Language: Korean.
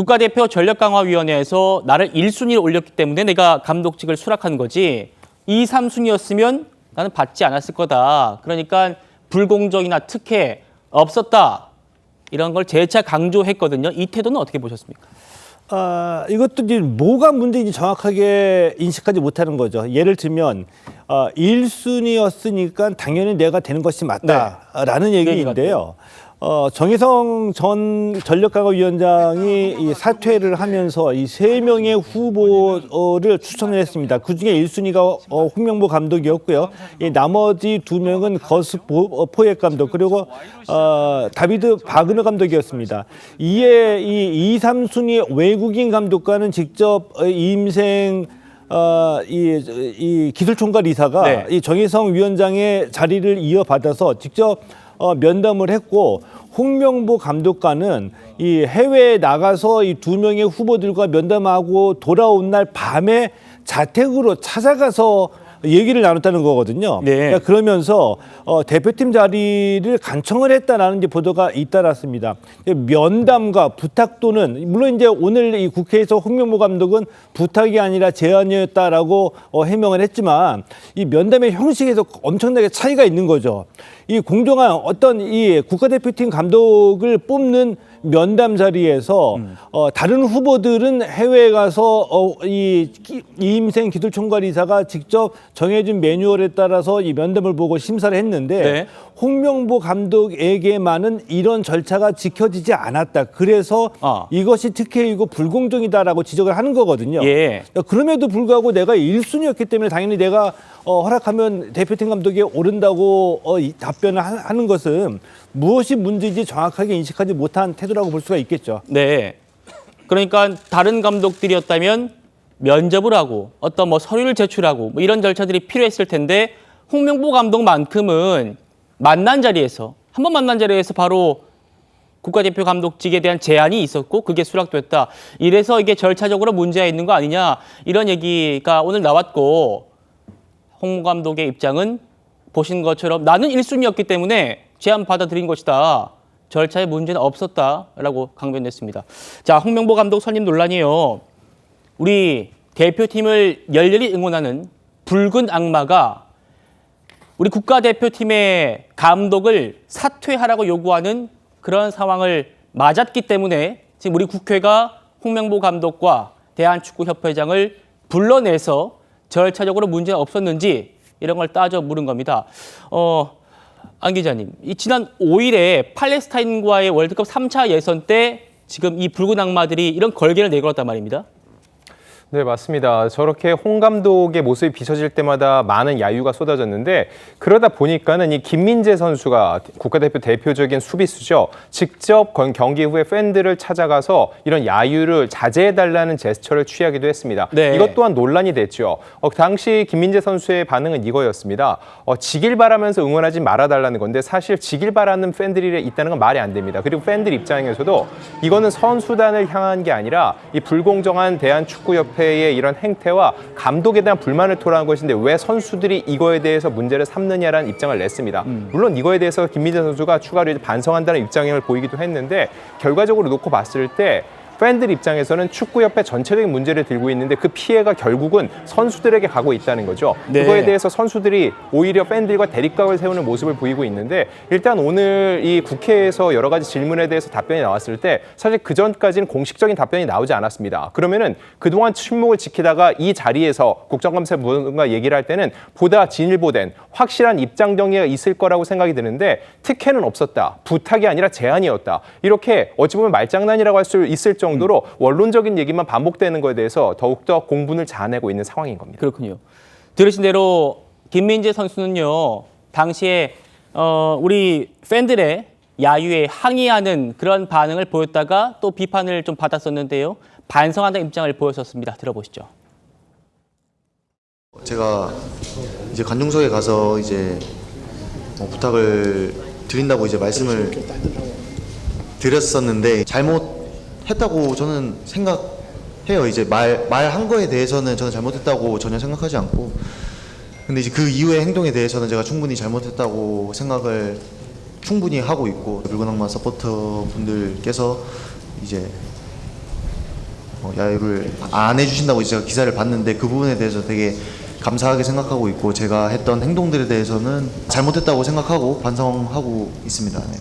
국가대표 전력강화위원회에서 나를 1순위로 올렸기 때문에 내가 감독직을 수락한 거지 2, 3순위였으면 나는 받지 않았을 거다. 그러니까 불공정이나 특혜 없었다. 이런 걸 재차 강조했거든요. 이 태도는 어떻게 보셨습니까? 아, 이것도 이제 뭐가 문제인지 정확하게 인식하지 못하는 거죠. 예를 들면 어, 1순위였으니까 당연히 내가 되는 것이 맞다라는 얘기인데요. 어, 정혜성 전 전력강화위원장이 이 사퇴를 하면서 이 세 명의 후보를 추천을 했습니다. 그 중에 1순위가 어, 홍명보 감독이었고요. 이 나머지 두 명은 거스 보- 어, 포획 감독 그리고 어, 다비드 바그너 감독이었습니다. 이에 이 2, 3순위 외국인 감독과는 직접 어, 임생 어, 이, 이 기술총괄 이사가 네. 이 정혜성 위원장의 자리를 이어받아서 직접 어, 면담을 했고 홍명보 감독과는 이 해외에 나가서 이 두 명의 후보들과 면담하고 돌아온 날 밤에 자택으로 찾아가서 얘기를 나눴다는 거거든요. 네. 그러니까 그러면서 어, 대표팀 자리를 간청을 했다라는 이제 보도가 잇따랐습니다. 면담과 부탁 또는 물론 이제 오늘 이 국회에서 홍명보 감독은 부탁이 아니라 제안이었다라고 어, 해명을 했지만 이 면담의 형식에서 엄청나게 차이가 있는 거죠. 이 공정한 어떤 이 국가대표팀 감독을 뽑는 면담 자리에서 어, 다른 후보들은 해외에 가서 어, 이 기- 이임생 기술총괄이사가 직접 정해진 매뉴얼에 따라서 이 면담을 보고 심사를 했는데 네. 홍명보 감독에게만은 이런 절차가 지켜지지 않았다. 그래서 아. 이것이 특혜이고 불공정이다라고 지적을 하는 거거든요. 예. 그럼에도 불구하고 내가 1순위였기 때문에 당연히 내가 어, 허락하면 대표팀 감독에 오른다고 어, 이 답변을 하- 하는 것은 무엇이 문제인지 정확하게 인식하지 못한 태도 라고 볼 수가 있겠죠. 네. 그러니까 다른 감독들이었다면 면접을 하고 어떤 뭐 서류를 제출하고 뭐 이런 절차들이 필요했을 텐데 홍명보 감독만큼은 만난 자리에서 한 번 만난 자리에서 바로 국가대표 감독직에 대한 제안이 있었고 그게 수락됐다. 이래서 이게 절차적으로 문제가 있는 거 아니냐 이런 얘기가 오늘 나왔고 홍 감독의 입장은 보신 것처럼 나는 1순위였기 때문에 제안 받아들인 것이다. 절차에 문제는 없었다라고 강변했습니다. 자, 홍명보 감독 선임 논란이에요. 우리 대표팀을 열렬히 응원하는 붉은 악마가 우리 국가대표팀의 감독을 사퇴하라고 요구하는 그런 상황을 맞았기 때문에 지금 우리 국회가 홍명보 감독과 대한축구협회장을 불러내서 절차적으로 문제가 없었는지 이런 걸 따져 물은 겁니다. 어, 안 기자님, 이 지난 5일에 팔레스타인과의 월드컵 3차 예선 때 지금 이 붉은 악마들이 이런 걸개를 내걸었단 말입니다. 네, 맞습니다. 저렇게 홍 감독의 모습이 비춰질 때마다 많은 야유가 쏟아졌는데 그러다 보니까는 이 김민재 선수가 국가대표 대표적인 수비수죠. 직접 건- 경기 후에 팬들을 찾아가서 이런 야유를 자제해달라는 제스처를 취하기도 했습니다. 네. 이것 또한 논란이 됐죠. 어, 그 당시 김민재 선수의 반응은 이거였습니다. 어, 지길 바라면서 응원하지 말아달라는 건데 사실 지길 바라는 팬들이 있다는 건 말이 안 됩니다. 그리고 팬들 입장에서도 이거는 선수단을 향한 게 아니라 이 불공정한 대한축구협회 의 이런 행태와 감독에 대한 불만을 토로한 것인데 왜 선수들이 이거에 대해서 문제를 삼느냐라는 입장을 냈습니다. 물론 이거에 대해서 김민재 선수가 추가로 반성한다는 입장을 보이기도 했는데 결과적으로 놓고 봤을 때 팬들 입장에서는 축구협회 전체적인 문제를 들고 있는데 그 피해가 결국은 선수들에게 가고 있다는 거죠. 네. 그거에 대해서 선수들이 오히려 팬들과 대립각을 세우는 모습을 보이고 있는데 일단 오늘 이 국회에서 여러 가지 질문에 대해서 답변이 나왔을 때 사실 그 전까지는 공식적인 답변이 나오지 않았습니다. 그러면은 그동안 침묵을 지키다가 이 자리에서 국정감사부가 얘기를 할 때는 보다 진일보된 확실한 입장 정리가 있을 거라고 생각이 드는데 특혜는 없었다. 부탁이 아니라 제안이었다. 이렇게 어찌 보면 말장난이라고 할 수 있을 정도 로 원론적인 얘기만 반복되는 거에 대해서 더욱더 공분을 자아내고 있는 상황인 겁니다. 그렇군요. 들으신 대로 김민재 선수는요 당시에 어, 우리 팬들의 야유에 항의하는 그런 반응을 보였다가 또 비판을 좀 받았었는데요 반성한다는 입장을 보였었습니다. 들어보시죠. 제가 이제 관중석에 가서 이제 뭐 부탁을 드린다고 이제 말씀을 드렸었는데 잘못 했다고 저는 생각해요. 이제 말 말한 거에 대해서는 저는 잘못했다고 전혀 생각하지 않고 근데 이제 그 이후의 행동에 대해서는 제가 충분히 잘못했다고 생각을 충분히 하고 있고 붉은 악마 서포터 분들께서 이제 어, 야유를 안 해주신다고 제가 기사를 봤는데 그 부분에 대해서 되게 감사하게 생각하고 있고 제가 했던 행동들에 대해서는 잘못했다고 생각하고 반성하고 있습니다. 네.